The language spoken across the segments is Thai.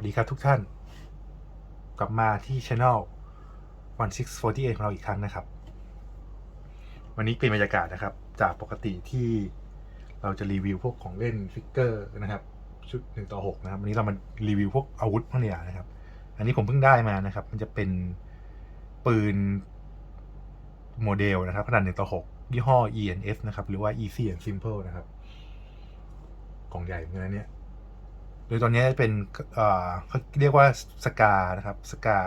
วัสดีครับทุกท่าน กลับมาที่ช anel 1648ของเราอีกครั้งนะครับ วันนี้เปลี่ยนบรรยากาศนะครับ จากปกติที่เราจะรีวิวพวกของเล่นฟิกเกอร์นะครับ ชุด1ต่อ6นะครับ วันนี้เรามารีวิวพวกอาวุธพวกเนี้ยนะครับ อันนี้ผมเพิ่งได้มานะครับ มันจะเป็นปืนโมเดลนะครับขนาด1ต่อ6ยี่ห้อ ENS นะครับ หรือว่า Easy and Simple นะครับ กล่องใหญ่เหมือนกันเนี่ย โดยตอนนี้เป็นเขาเรียกว่าสกานะครับสกา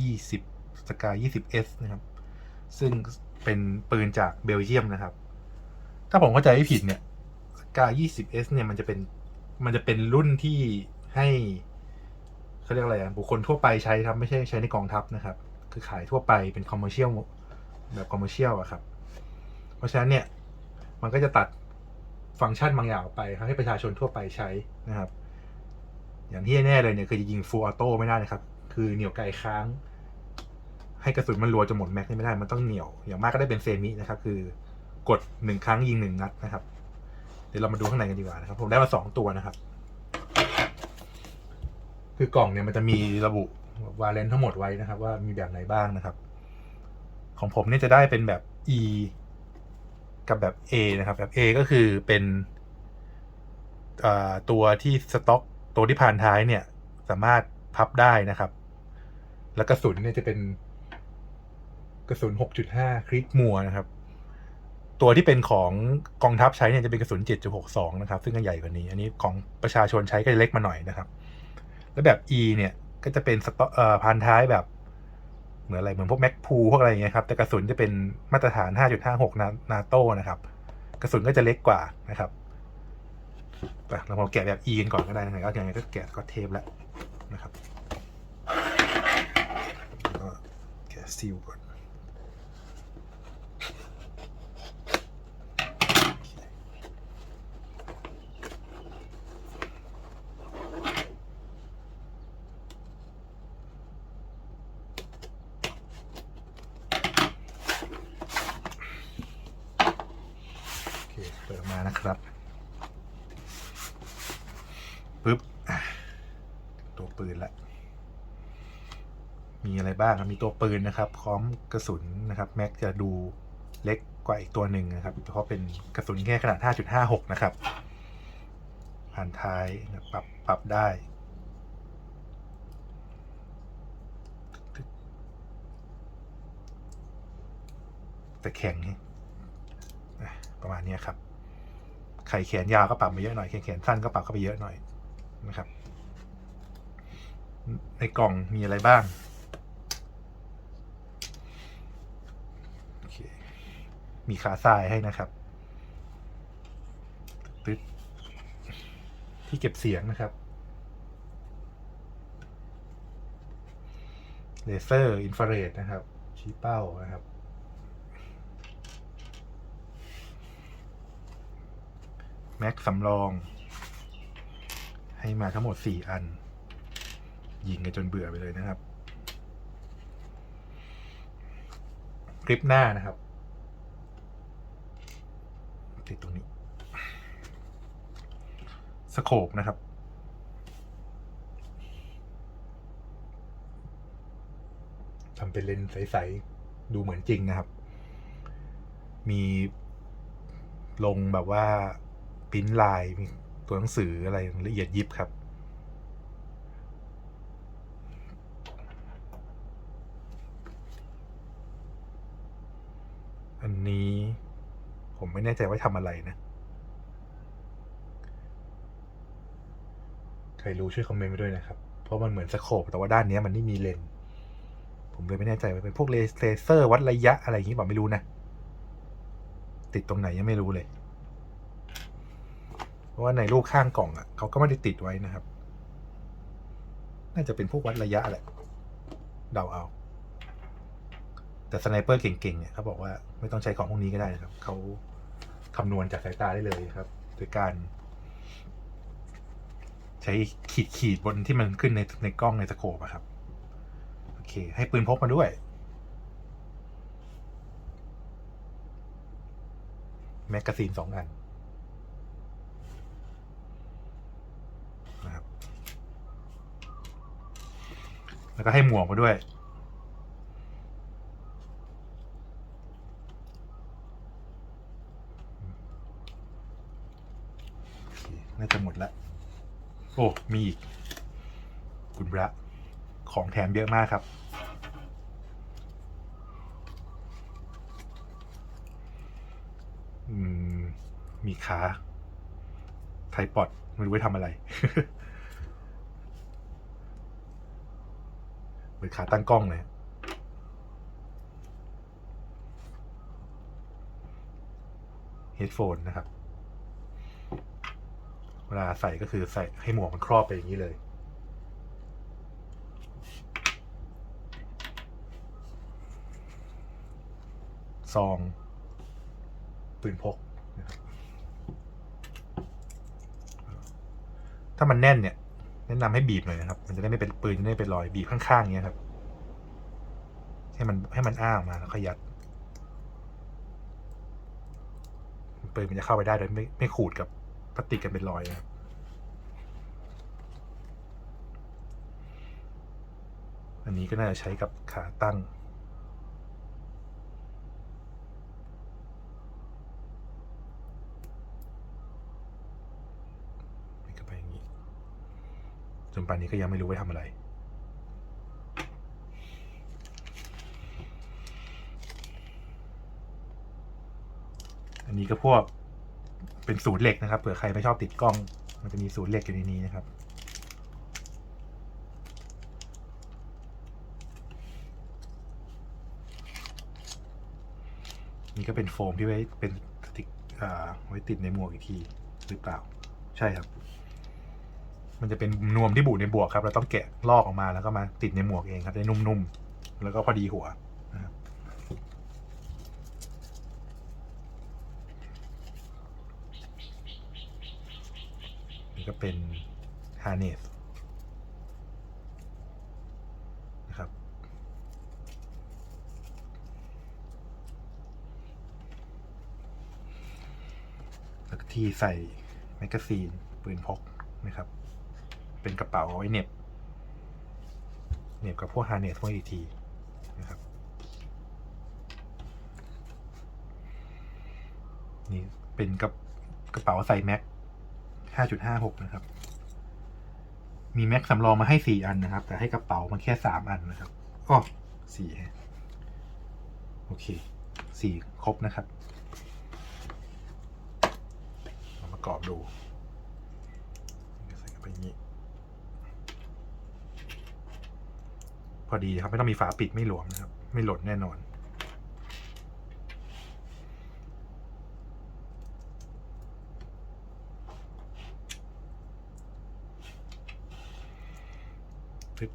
ยี่สิบสกายี่สิบเอสนะครับ ซึ่งเป็นปืนจากเบลเยียมนะครับ ถ้าผมเข้าใจไม่ผิดเนี่ยสกายี่สิบเอสเนี่ยมันจะเป็นมันจะเป็นรุ่นที่ให้เขาเรียกอะไรอะบุคคลทั่วไปใช้ครับ ไม่ใช่ใช้ในกองทัพนะครับ คือขายทั่วไปเป็นคอมเมอร์เชียลแบบคอมเมอร์เชียลอะครับ เพราะฉะนั้นเนี่ย มันก็จะตัดฟังก์ชันบางอย่างออกไปครับให้ประชาชนทั่วไปใช้นะครับ อย่างที่แน่เลยเนี่ยคือจะยิงฟูลออโต้ไม่ได้นะครับ คือเหนี่ยวไกลค้าง ให้กระสุนมันรัวจนหมดแม็กนี่ไม่ได้มันต้องเหนี่ยว อย่างมากก็ได้เป็นเซมินะครับ คือกดหนึ่งครั้งยิงหนึ่งนัดนะครับ เดี๋ยวเรามาดูข้างในกันดีกว่านะครับ ผมได้มาสองตัวนะครับ คือกล่องเนี่ยมันจะมีระบุวาเลนทั้งหมดไว้นะครับ ว่ามีแบบไหนบ้างนะครับ ของผมเนี่ยจะได้เป็นแบบ E กับแบบ A นะครับ แบบ A ก็คือเป็นตัวที่สต็อก ตัวที่ผ่านท้ายเนี่ย สามารถพับได้นะครับ แล้วกระสุนเนี่ยจะเป็นกระสุน 6.5 คลิกมัวนะครับ ตัวที่เป็นของกองทัพใช้เนี่ยจะเป็นกระสุน 7.62 นะครับ ซึ่งก็ใหญ่กว่านี้ อันนี้ของประชาชนใช้ก็จะเล็กมาหน่อยนะครับ แล้วแบบ E เนี่ยก็จะเป็นสตออพันท้ายแบบ เหมือนอะไรเหมือนพวกแม็กพูพวกอะไรอย่างเงี้ยครับ แต่กระสุนจะเป็นมาตรฐาน 5.56 นาโต้นะครับ กระสุนก็จะเล็กกว่านะครับ ไปเรามาแกะแบบ E กันก่อนก็ได้นะครับยังไงก็แกะก็เทปแล้วนะครับแล้วก็แกะซีลก่อนโอเคเปิดออกมานะครับ ปึ๊บอะตัวปืนละ มีตัวปืนนะครับพร้อมกระสุนนะครับแม็กจะดูเล็กกว่าอีกตัวหนึ่งนะครับเพราะเป็นกระสุนแค่ขนาด 5.56 นะครับ ผ่านท้ายปรับปรับได้แต่แข็งนี่ประมาณนี้ครับ ไข่แขนยาวก็ปรับมาเยอะหน่อยแขนแขนสั้นก็ปรับเข้าไปเยอะหน่อยนะครับ ในกล่องมีอะไรบ้างโอเค มีขาทรายให้นะครับตึ๊ดที่เก็บเสียงนะครับเลเซอร์อินฟราเรดนะครับ ชี้เป้านะครับ แม็กสำรอง ให้มาทั้งหมดสี่อัน ยิงกันจนเบื่อไปเลยนะครับ คลิปหน้านะครับ ติดตรงนี้ สโคปนะครับ ทำเป็นเลนส์ใส ๆ ดูเหมือนจริงนะครับ มีลงแบบว่าปริ้นลาย มีตัวหนังสืออะไรละเอียดยิบครับอันนี้ ผมไม่แน่ใจว่าทำอะไรนะใครรู้ช่วยคอมเมนต์มาด้วยนะครับ เพราะมันเหมือนสโคปแต่ว่าด้านนี้มันไม่มีเลน ผมเลยไม่แน่ใจว่าเป็นพวกเลเซอร์วัดระยะอะไรอย่างนี้บอกไม่รู้นะ ติดตรงไหนยังไม่รู้เลย เพราะว่าในรูปข้างกล่องอะเขาก็ไม่ได้ติดไว้นะครับ น่าจะเป็นพวกวัดระยะแหละ เดาเอา แต่สไนเปอร์เก่งๆเนี่ยเขาบอกว่าไม่ต้องใช้ของพวกนี้ก็ได้นะครับเขา คำนวณจากสายตาได้เลยครับ โดยการ ใช้ขีดขีดบนที่มันขึ้นในในกล้องในสโคปอะครับ โอเค ให้ปืนพกมาด้วย แมกกาซีนสองอันนะครับ แล้วก็ให้หมวกมาด้วย โอเค น่าจะหมดละโอ้มีอีก คุณพระของแถมเยอะมากครับอืมมีขาไทปอดไม่รู้ไว้ทำอะไรเหมือนขาตั้งกล้องเลยเฮดโฟนนะครับ เวลาใส่ก็คือใส่ให้หมวกมันครอบไปอย่างนี้เลย ซอง ปืนพกนะครับถ้ามันแน่นเนี่ย แนะนำให้บีบหน่อยนะครับ มันจะได้ไม่เป็นปืนจะได้ไม่เป็นรอยบีบข้างๆเนี้ยครับ ให้มันให้มันอ้าออกมาแล้วก็ยัดปืนมันจะเข้าไปได้โดยไม่ไม่ขูดกับ พลาสติกกันเป็นรอยนะครับอันนี้ก็น่าจะใช้กับขาตั้ง ก็ไปอย่างนี้จนป่านนี้ก็ยังไม่รู้ไว้ทำอะไรอันนี้ก็พวก เป็นศูนย์เหล็กนะครับเผื่อใครไม่ชอบติดกล้อง มันจะมีศูนย์เหล็กอยู่ในนี้นะครับ นี่ก็เป็นโฟมที่ไว้เป็นสติกอ่าไว้ติดในหมวกอีกทีหรือเปล่า ใช่ครับ มันจะเป็นนวมที่บุในบวกครับ เราต้องแกะลอกออกมาแล้วก็มาติดในหมวกเองครับได้นุ่มๆแล้วก็พอดีหัว นี่ก็เป็นฮาร์เนสนะครับ แล้วก็ที่ใส่แมกกาซีนปืนพกนะครับ เป็นกระเป๋าเอาไว้เน็บ เน็บกับพวกฮาร์เนสพวกอีกทีนะครับ นี่เป็นกระกระเป๋าใส่แม็ก ห้าจุดห้าหกนะครับ มีแม็กสำรองมาให้สี่อันนะครับ แต่ให้กระเป๋ามันแค่สามอันนะครับอ๋อสี่โอเคสี่ครบนะครับลองประกอบดูใส่เข้าไปอย่างนี้ พอดีครับ ไม่ต้องมีฝาปิดไม่หลวมนะครับ ไม่หล่นแน่นอน ปึ๊บ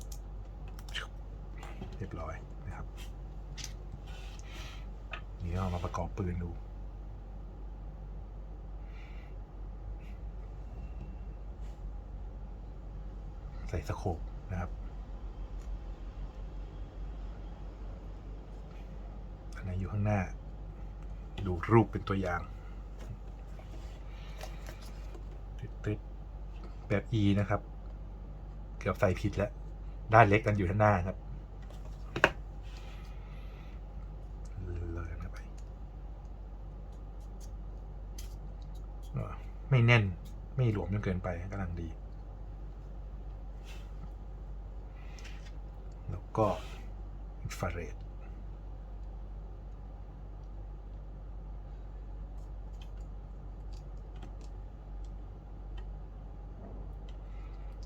เรียบร้อยนะครับ นี่เอามาประกอบปืนดู ใส่สโคปนะครับอันไหนอยู่ข้างหน้า ดูรูปเป็นตัวอย่างตึ๊ดๆแบบ E นะครับ เกือบใส่ผิดแล้ว ด้านเล็กกันอยู่ข้างหน้าครับ เลยเข้าไปเออ ไม่แน่น ไม่หลวมจนเกินไปกำลังดี แล้วก็อินฟราเรด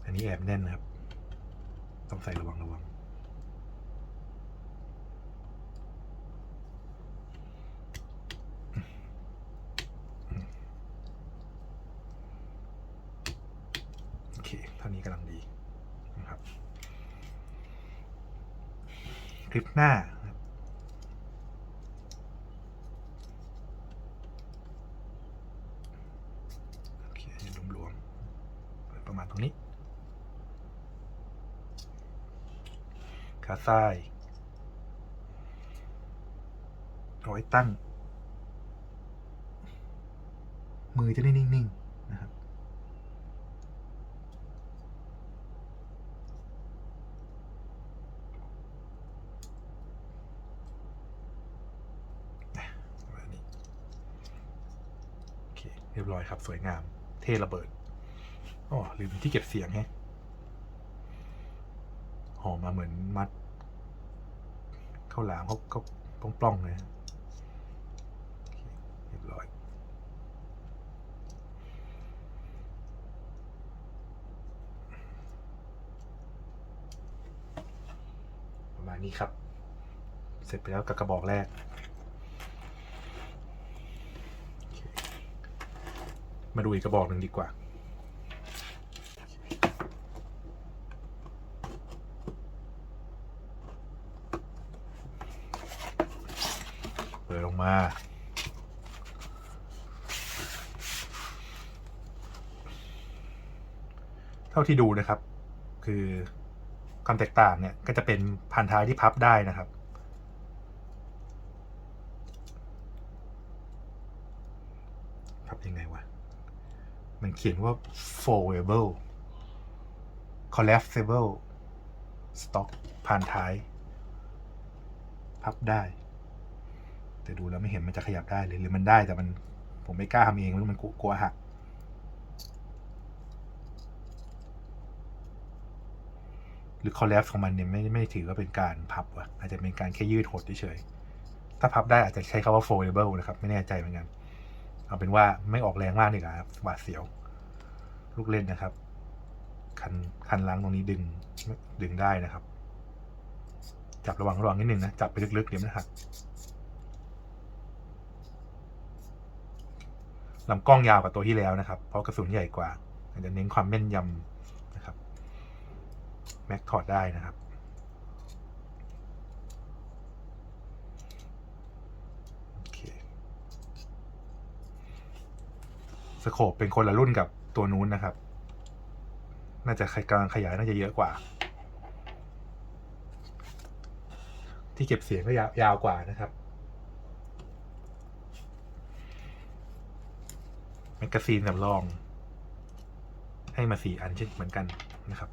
อันนี้แอบแน่นนะครับ ต้องใส่ระวังระวัง โอเค เท่านี้กำลังดีนะครับ คลิป หน้าโอเคห้รวมๆประมาณตรงนี้ ขาซ้ายเอาไว้ตั้ง มือจะได้นิ่ง ๆ นะครับ เรียบร้อยครับ สวยงาม เท่ระเบิดอ๋อลืมที่เก็บเสียงแฮะหอมมาเหมือนมัดข้าวหลามเขาเขาปล้องๆเลยเรียบร้อย ประมาณนี้ครับ เสร็จไปแล้วกับกระบอกแรกโอเค มาดูอีกกระบอกหนึ่งดีกว่า เปิดลงมาเท่าที่ดูนะครับ คือความแตกต่างเนี่ยก็จะเป็นพันท้ายที่พับได้นะครับ พับยังไงวะ มันเขียนว่า foldable collapsible stock พันท้าย พับได้ แต่ดูแล้วไม่เห็นมันจะขยับได้เลยหรือมันได้แต่มันผมไม่กล้าทำเองมันกลัวกลัวหักหรือ collapse ของมันเนี่ยไม่ไม่ถือว่าเป็นการพับว่ะอาจจะเป็นการแค่ยืดหดเฉยๆถ้าพับได้อาจจะใช้คำว่า foldable นะครับ ไม่แน่ใจเหมือนกัน เอาเป็นว่าไม่ออกแรงมากดีกว่าครับบาดเสียว ลูกเล่นนะครับ คันคันล้างตรงนี้ดึงดึงได้นะครับ จับระวังระวังนิดนึงนะ จับไปลึกๆเดี๋ยวมันหักลำกล้องยาวกว่าตัวที่แล้วนะครับ เพราะกระสุนใหญ่กว่าอาจจะเน้นความแม่นยำนะครับ แม็กถอดได้นะครับ โอเค สโคปเป็นคนละรุ่นกับตัวนู้นนะครับ น่าจะกำลังขยายน่าจะเยอะกว่า ที่เก็บเสียงก็ยาวยาวกว่านะครับแมกกาซีนสำรอง ให้มาสี่อันเช่นเหมือนกันนะครับ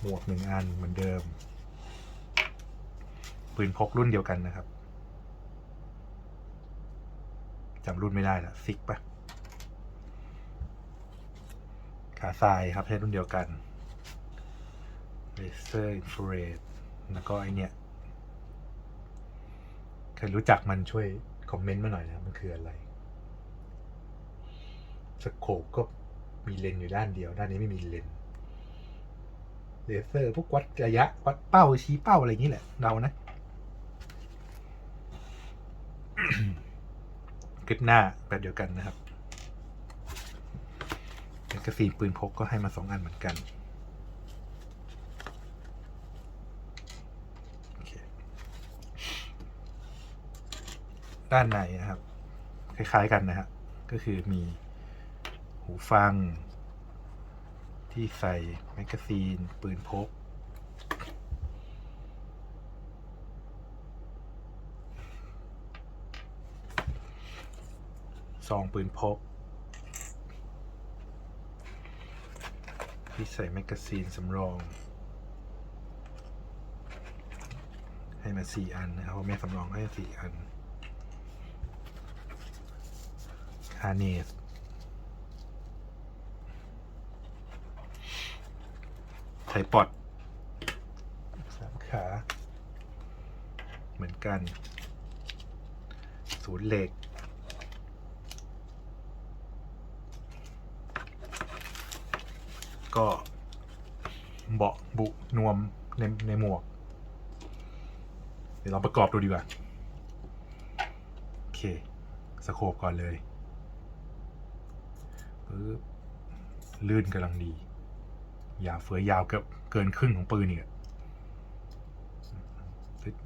หมวกหนึ่งอันเหมือนเดิม ปืนพกรุ่นเดียวกันนะครับ จำรุ่นไม่ได้ละซิกปะขาทรายครับใช้รุ่นเดียวกันเลเซอร์อินฟราเรดแล้วก็ไอเนี้ยใครรู้จักมันช่วยคอมเมนต์มาหน่อยนะมันคืออะไรสโคปก็มีเลนส์อยู่ด้านเดียว ด้านนี้ไม่มีเลนส์เลเซอร์พวกวัดระยะ วัดเป้าชี้เป้าอะไรอย่างนี้แหละเดานะ คลิปหน้าแบบเดียวกันนะครับแมกกาซีนปืนพกก็ให้มาสองอันเหมือนกันด้านในนะครับ คล้ายๆกันนะฮะก็คือมีหูฟัง ที่ใส่แมกกาซีน ปืนพก ซองปืนพก ที่ใส่แมกกาซีนสำรอง ให้มาสี่อันนะครับแม่สำรองให้สี่อันคาเนสไทปอดสามขา เหมือนกัน ศูนย์เหล็ก ก็เบาะบุนวมในในหมวก เดี๋ยวเราประกอบดูดีกว่า โอเค สโคปก่อนเลยปึ๊บลื่นกำลังดี ยาวเฟือยาวเกือบเกินครึ่งของปืนอีกอะปึ๊บ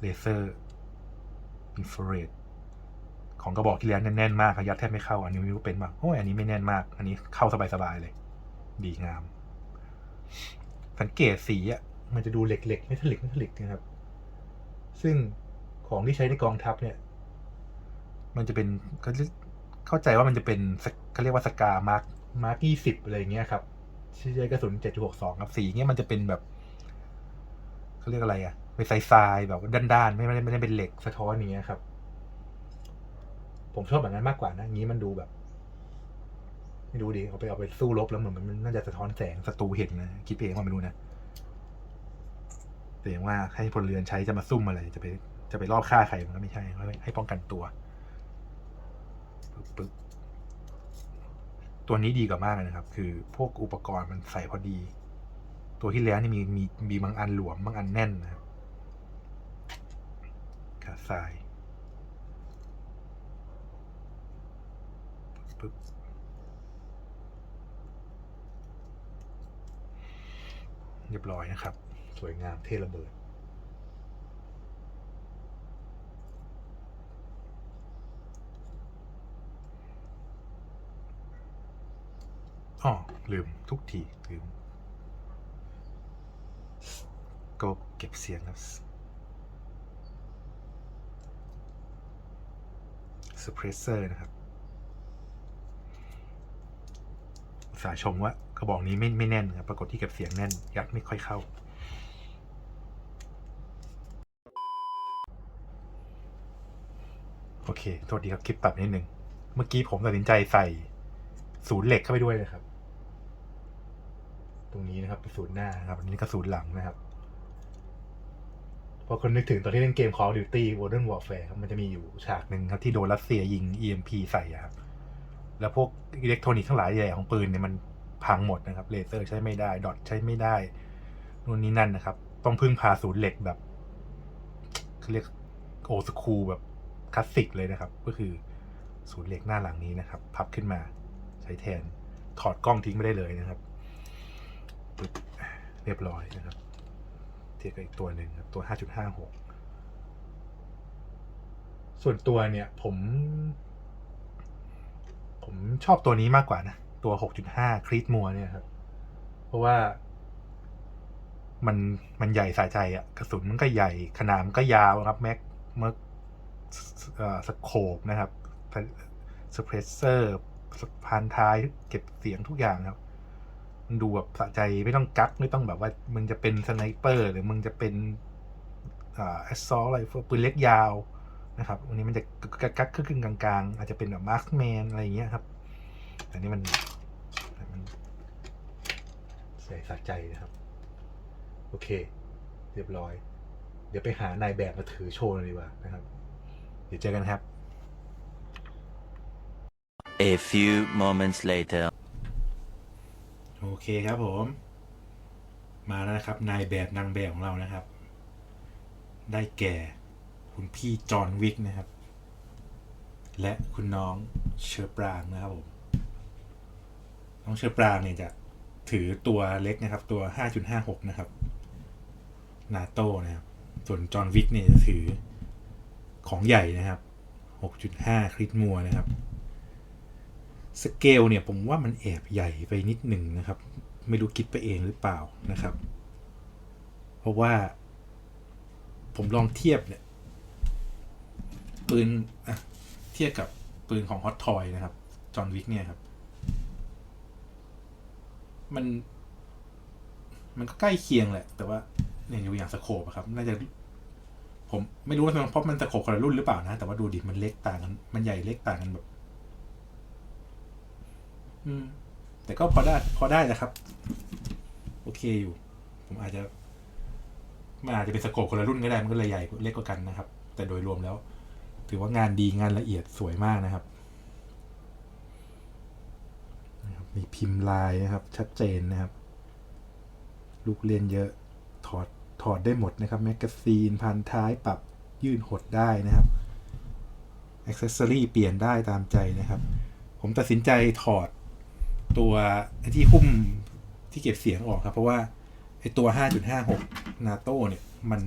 เลเซอร์ อินฟราเรด ของกระบอกที่แล้วแน่นๆมากครับยัดแทบไม่เข้าอันนี้ไม่รู้เป็นป่ะโอ้ยอันนี้ไม่แน่นมาก อันนี้เข้าสบายๆเลย ดีงาม สังเกตสีอะมันจะดูเหล็กๆไม่ทะลิกไม่ทะลิกนะครับ ซึ่งของที่ใช้ในกองทัพเนี่ย มันจะเป็นเขาเข้าใจว่ามันจะเป็นเขาเรียกว่าสกามาร์กมาร์กยี่สิบอะไรอย่างเงี้ยครับใช้กระสุนเจ็ดจุดหกสองครับสีเงี้ยมันจะเป็นแบบเขาเรียกอะไรอะเป็นทรายๆแบบด้านๆไม่ไม่ได้ไม่ได้เป็นเหล็กสะท้อนอย่างเนี้ยครับ ผมชอบแบบนั้นมากกว่านะงี้มันดูแบบไม่รู้ดิเอาไปเอาไปสู้รบแล้วเหมือนมันน่าจะสะท้อนแสงศัตรูเห็นนะคิดเองว่าไม่รู้นะแต่อย่างว่าให้พลเรือนใช้จะมาซุ่มอะไรจะไปจะไปรอบฆ่าใครมันก็ไม่ใช่ให้ป้องกันตัวปึ๊บตัวนี้ดีกว่ามากเลยนะครับ คือพวกอุปกรณ์มันใส่พอดี ตัวที่แล้วนี่มีมีมีบางอันหลวมบางอันแน่นนะครับขาทราย ปึ๊บเรียบร้อยนะครับ สวยงามเท่ระเบิด อ๋อ ลืมทุกที ลืม ก็เก็บเสียงครับ suppressor นะครับ อุตสาชมว่ากระบอกนี้ไม่ไม่แน่นครับปรากฏที่เก็บเสียงแน่น ยัดไม่ค่อยเข้า โอเค โทษดีครับคลิปปรับนิดนึง เมื่อกี้ผมตัดสินใจใส่ศูนย์เหล็กเข้าไปด้วยนะครับ ตรงนี้นะครับเป็นศูนย์หน้านะครับอันนี้ก็ศูนย์หลังนะครับพอคนนึกถึงตอนที่เล่นเกม Call of Duty Modern Warfare ครับมันจะมีอยู่ฉากหนึ่งครับที่โดนรัสเซียยิง EMP ใส่ครับ แล้วพวกอิเล็กทรอนิกส์ทั้งหลายใหญ่ของปืนเนี่ยมันพังหมดนะครับเลเซอร์ใช้ไม่ได้ ดอทใช้ไม่ได้นู่นนี่นั่นนะครับ ต้องพึ่งพาศูนย์เหล็กแบบเขาเรียกโอสคูลแบบคลาสสิกเลยนะครับ ก็คือศูนย์เหล็กหน้าหลังนี้นะครับ พับขึ้นมาใช้แทนถอดกล้องทิ้งไม่ได้เลยนะครับปึ๊บเรียบร้อยนะครับ เทียบกับอีกตัวหนึ่งครับตัว 5.56 ส่วนตัวเนี่ยผม ผมชอบตัวนี้มากกว่านะ ตัว 6.5 ครีตมัวเนี่ยครับ เพราะว่า มันมันใหญ่สายใจอะกระสุนมันก็ใหญ่ขนาดมันก็ยาวครับ แม็กเมกสโคปนะครับสเปรสเซอร์พานท้ายเก็บเสียงทุกอย่างครับมันดูแบบสะใจไม่ต้องกักไม่ต้องแบบว่า มึงจะเป็นสไนเปอร์ หรือมึงจะเป็นอ่าแอสซอลอะไรปืนเล็กยาว นะครับวันนี้มันจะกักๆครึ่งกลางๆ อาจจะเป็นแบบมาร์คแมนอะไรอย่างเงี้ยครับแต่นี่มันมันใส่สะใจนะครับ โอเค เรียบร้อย เดี๋ยวไปหานายแบบมาถือโชว์เลยดีกว่านะครับ เดี๋ยวเจอกันครับ A few moments later. โอเคครับผม มาแล้วนะครับ นายแบบนางแบบของเรานะครับ ได้แก่ คุณพี่จอห์นวิกนะครับ และคุณน้องเชอร์ปรางนะครับผมน้องเชอร์ปรางเนี่ยจะถือตัวเล็กนะครับ ตัว 5.56 นะครับ นาโต้นะครับ ส่วนจอห์นวิกเนี่ยจะถือของใหญ่นะครับ 6.5 คริสมัวนะครับสเกลเนี่ยผมว่ามันแอบใหญ่ไปนิดหนึ่งนะครับ ไม่รู้คิดไปเองหรือเปล่านะครับ เพราะว่าผมลองเทียบเนี่ย ปืนอะเทียบกับปืนของฮอตทอยนะครับ จอห์นวิกเนี่ยครับ มัน มันก็ใกล้เคียงแหละ แต่ว่าเนี่ยอยู่อย่างสโคปครับ น่าจะ ผมไม่รู้ว่ามันเพราะมันสโคปคนละรุ่นหรือเปล่านะ แต่ว่าดูดิมันเล็กต่างกัน มันใหญ่เล็กต่างกันแบบ อืม แต่ก็พอได้ พอได้นะครับ โอเคอยู่ ผมอาจจะมันอาจจะเป็นสโคปคนละรุ่นก็ได้ มันก็เลยใหญ่เล็กกว่ากันนะครับ แต่โดยรวมแล้ว ถือว่างานดีงานละเอียดสวยมากนะครับมีพิมพ์ลายนะครับ ชัดเจนนะครับ ลูกเล่นเยอะถอดถอดได้หมดนะครับ แมกกาซีนพันท้ายปรับยื่นหดได้นะครับอ็อกเซสซอรี่เปลี่ยนได้ตามใจนะครับ ผมตัดสินใจถอดตัวที่หุ้มที่เก็บเสียงออกครับ เพราะว่าไอตัว 5.56 นาโต้เนี่ย มัน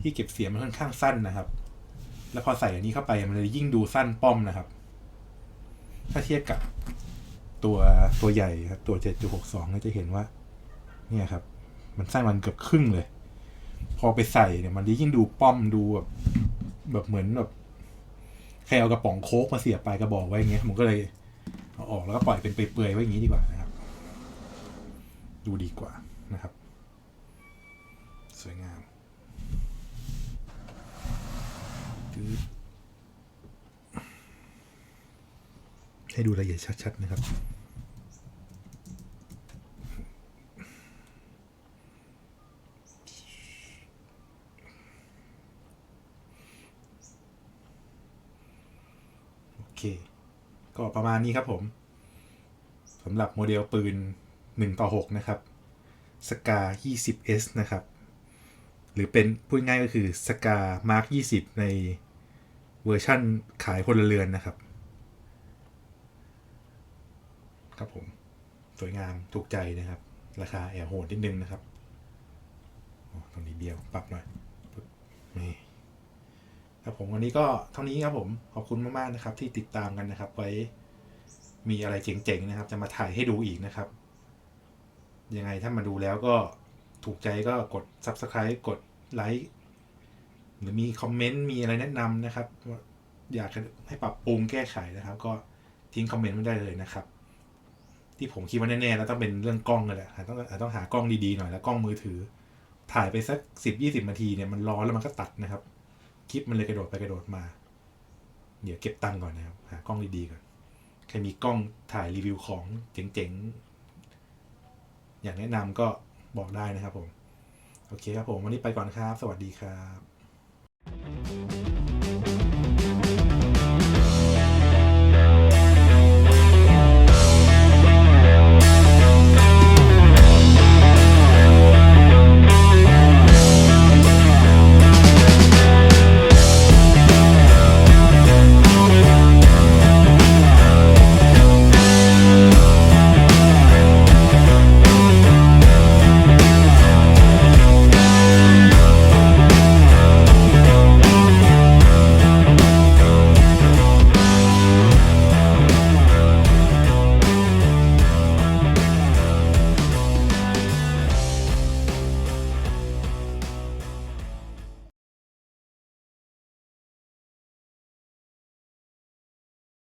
ที่เก็บเสียงมันค่อนข้างสั้นนะครับ แล้วพอใส่อันนี้เข้าไปมันเลยยิ่งดูสั้นป้อมนะครับ ถ้าเทียบกับตัวตัวใหญ่ครับ ตัว 7.62ก็จะเห็นว่า เนี่ยครับ มันสั้นมันเกือบครึ่งเลย พอไปใส่เนี่ย มันยิ่งดูป้อมดูแบบแบบเหมือนแบบใครเอากระป๋องโค้กมาเสียบปลายกระบอกไว้อย่างเงี้ยผมก็เลยเอาออกแล้วก็ปล่อยเป็นเปื่อยๆไว้อย่างนี้ดีกว่านะครับ ดูดีกว่านะครับ สวยงาม ให้ดูรายละเอียดชัดๆนะครับ โอเค ก็ประมาณนี้ครับผมสำหรับโมเดลปืน 1 ต่อ 6 นะครับสกา 20s นะครับ หรือเป็นพูดง่ายก็คือสกา Mark 20 ในเวอร์ชั่นขายพลเรือนนะครับ ครับผม สวยงามถูกใจนะครับ ราคาแอบโหดนิดนึงนะครับอตรงนี้เบี้ยวปรับหน่อยนี่ครับผมวันนี้ก็เท่านี้ครับผมขอบคุณมากๆนะครับ ที่ติดตามกันนะครับ ไว้มีอะไรเจ๋งๆนะครับ จะมาถ่ายให้ดูอีกนะครับ ยังไงถ้ามาดูแล้วก็ถูกใจก็กด Subscribe กดไลค์หรือมีคอมเมนต์มีอะไรแนะนำนะครับอยากให้ปรับปรุงแก้ไขนะครับ ก็ทิ้งคอมเมนต์ไม่ได้เลยนะครับ ที่ผมคิดว่าแน่ๆแล้วต้องเป็นเรื่องกล้องเลยแหละอาจต้องต้องหากล้องดีๆหน่อยแล้วกล้องมือถือ ถ่ายไปสักสิบยี่สิบนาทีเนี่ยมันร้อนแล้วมันก็ตัดนะครับ คลิปมันเลยกระโดดไปกระโดดมา เดี๋ยวเก็บตังค์ก่อนนะครับ หากล้องดีๆก่อนใครมีกล้องถ่ายรีวิวของเจ๋งๆ อยากแนะนำก็บอกได้นะครับผม โอเคครับผม วันนี้ไปก่อนครับ สวัสดีครับ